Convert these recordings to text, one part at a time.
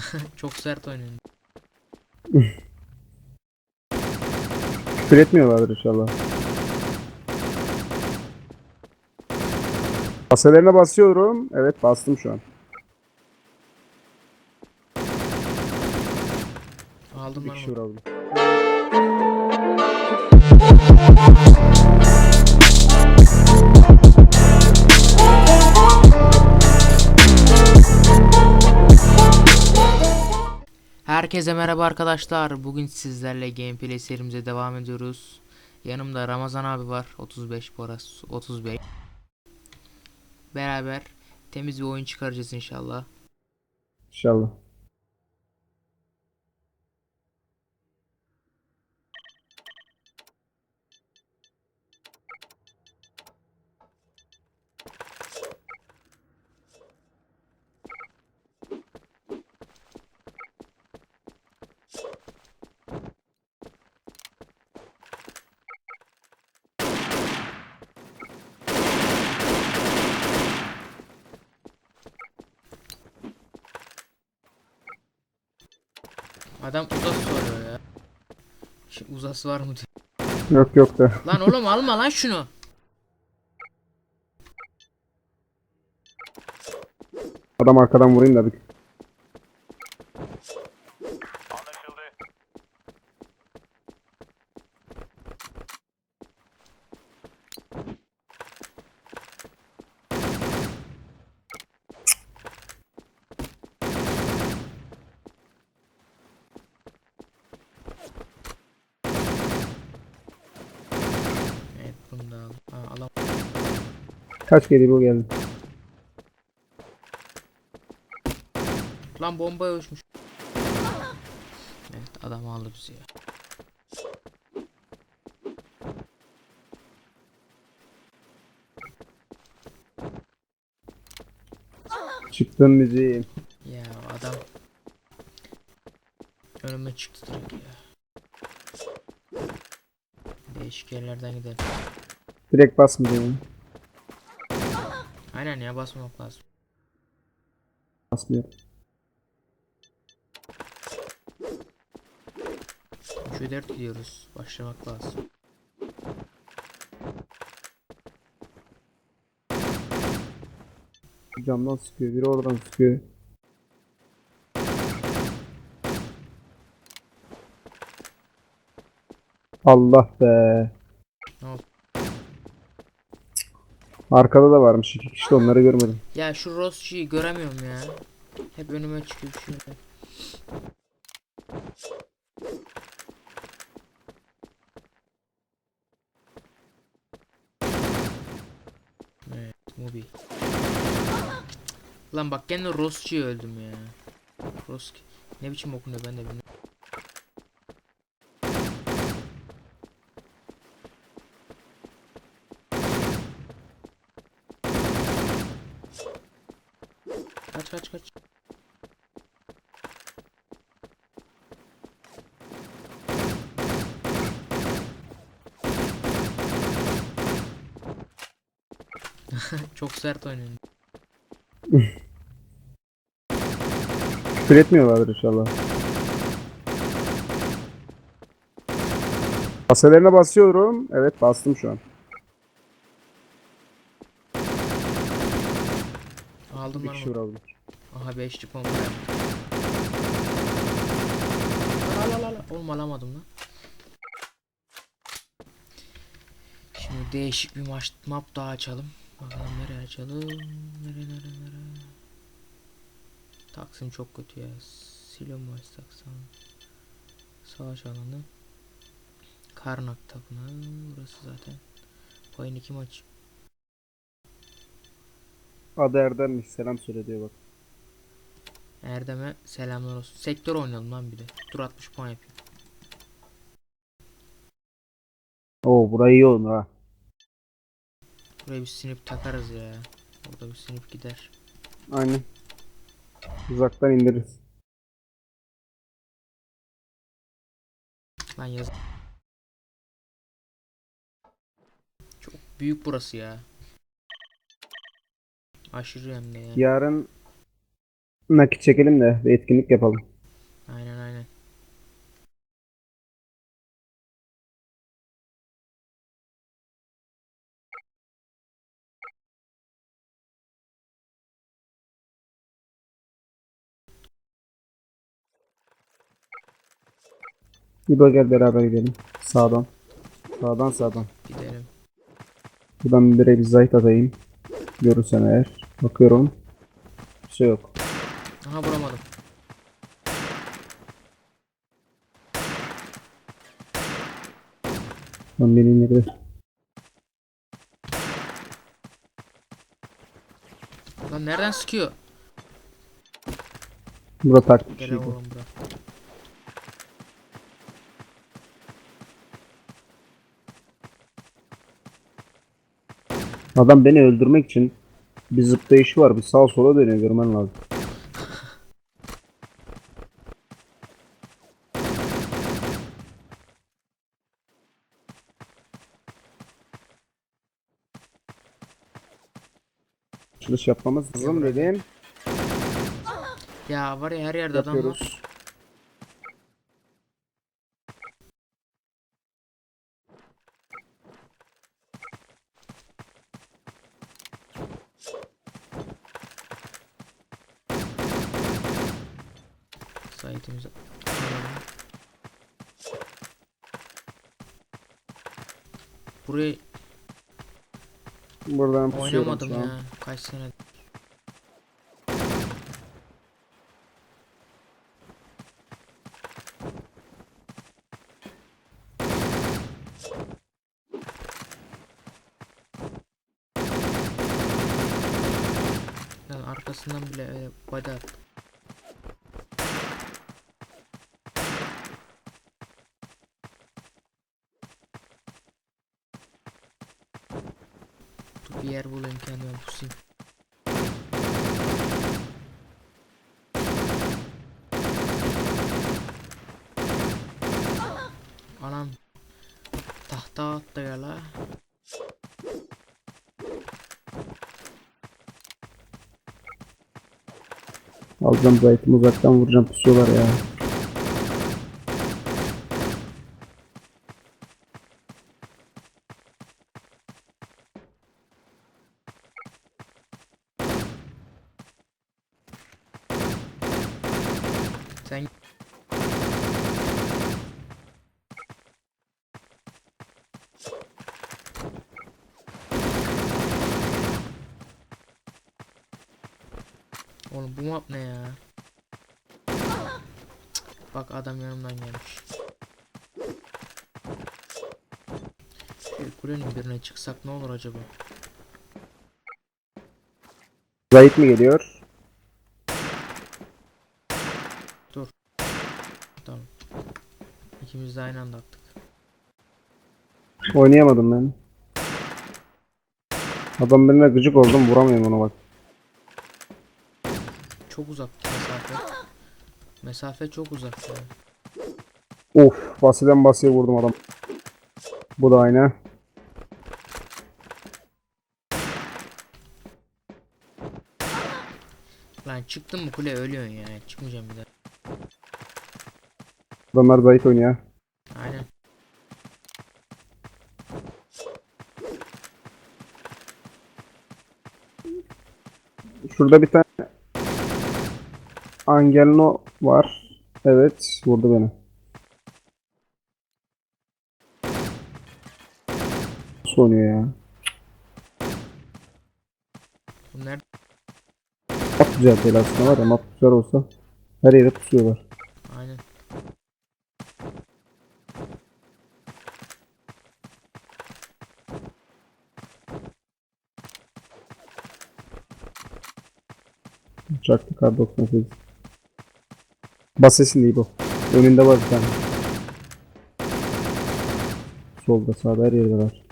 Çok sert oynuyorsun. Küfür etmiyorlardır inşallah. Kaselerine basıyorum. Evet bastım şu an. Aldım Bir kişi onu. vuralım. Herkese merhaba arkadaşlar. Bugün sizlerle gameplay serimize devam ediyoruz. Yanımda Ramazan abi var. 35 Boras 35. Beraber temiz bir oyun çıkaracağız inşallah. İnşallah. Adam uzas soruyor ya. Şimdi uzası var mı diyor. Yok yok da. Lan oğlum alma lan şunu. Adam arkadan vurayım da bir. Evet bunu da al. Aa, alam. Kaç geliyor bu geldi. Lan bomba uçmuş. Evet adam aldı bizi ya. Çıktın müziğim. Ya adam önüme çıktı direkt ya. Değişik yerlerden gidelim. Direkt basmayacağım. Aynen ya basmamak lazım. Basmıyorum. 3'e 4 gidiyoruz. Başlamak lazım. Camdan sıkıyor. Biri oradan sıkıyor. Allah be. Ne oldu? Arkada da varmış. iki kişi de onları görmedim. Ya şu Ross'cuyu göremiyorum ya. Hep önüme çıkıyor şöyle. Evet, Mobi. Lan bak gene Ross'cuyu öldüm ya. Ross ne biçim okunuyor ben de bilmiyorum. Kaç kaç kaç. Çok sert oynuyorsun. Küfür etmiyorlardır inşallah. Kaselerine basıyorum. Evet bastım şu an. Aldım Bir lan kişi onu. vuralım. Aha beşlik bomba yaptım. Al al al al. Oğlum alamadım lan. Şimdi değişik bir maç map daha açalım. Bakalım nereye açalım. Nere nere nere. Taksim çok kötü ya. Silon maç Taksim. Savaş alanı. Karnak tapınağı. Burası zaten. Payın iki maç. Adı Erdem'miş. Selam söyle diyor bak. Erdem'e selamlar olsun. Sektör oynayalım lan bir de. Tur 60 puan yapıyor. Oo burayı iyi olur ha. Buraya bir sinip takarız ya. Orada bir sinip gider. Aynen. Uzaktan indiririz. Lan yaz. Çok büyük burası ya. Aşırı hem de ya. Yarın nakit çekelim de bir etkinlik yapalım. Aynen aynen. İbo gel beraber gidelim. Sağdan. Sağdan sağdan. Gidelim. Buradan bir zayıf atayım. Görürsen eğer. Bakıyorum. Bir şey yok. Aha vuramadım. Lan beni indirdi. Lan nereden sıkıyor? Burada taktik Gel şey bu. oğlum bura. Adam beni öldürmek için bir zıplayışı var. Bir sağa sola dönüyor görmen lazım. Açılış yapmamız lazım dedim. Ya var ya her yerde adam var. Yapıyoruz. Saitimizi alalım. Burayı Buradan pusuyorum oynamadım şu an. ya. Kaç sene. Arkasından bile öyle body. Bir yer bulayım kendime pusayım. Anam tahta attı ya la. Alacağım zayıfımı uzaktan vuracağım pusuyorlar ya. Sen Oğlum bu map ne ya? Bak adam yanımdan gelmiş. Şu kulenin birine çıksak ne olur acaba? Zayıf mı geliyor? İkimiz de aynı anda attık. Oynayamadım ben. Adam birine gıcık oldum vuramıyorum ona bak. Çok uzak mesafe. Mesafe çok uzak ya. Of basiden basıya vurdum adam. Bu da aynı. Lan çıktın mı kule ölüyorsun ya. Çıkmayacağım bir daha. Adamlar zayıf oynuyor. Aynen. Şurada bir tane Angelino var. Evet vurdu beni. Nasıl oynuyor ya? Bu nerede? Map güzel değil aslında var ya map güzel olsa her yere pusuyorlar. Aynen. Uçaklı kar 98. Bas sesini iyi bu. Önünde var bir tane. Solda sağda her yerde var.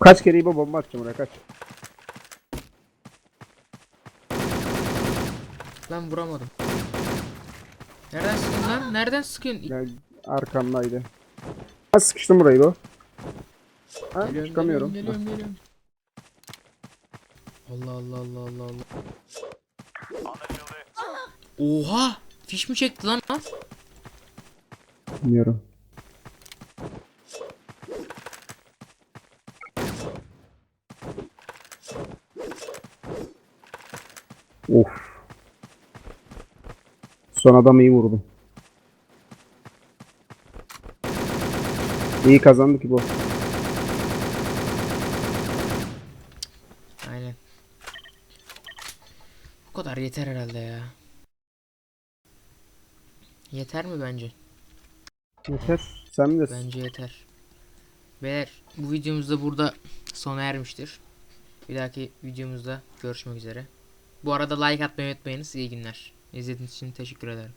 Kaç kere İbo bomba atacağım oraya kaç. Lan vuramadım. Nereden sıkıyorsun lan? Nereden sıkıyorsun? Ya arkamdaydı. Ha sıkıştım burayı bu. Ha Geliyorum, çıkamıyorum. Geliyorum, geliyorum, geliyorum. Allah Allah Allah Allah Allah. Oha! Fiş mi çekti lan? o? Bilmiyorum. Of. Son adam iyi vurdu. İyi kazandı ki bu. Aynen. Bu kadar yeter herhalde ya. Yeter mi bence? Yeter. Sen bilirsin. Bence yeter. Beyler bu videomuz da burada sona ermiştir. Bir dahaki videomuzda görüşmek üzere. Bu arada like atmayı unutmayınız. İyi günler. İzlediğiniz için teşekkür ederim.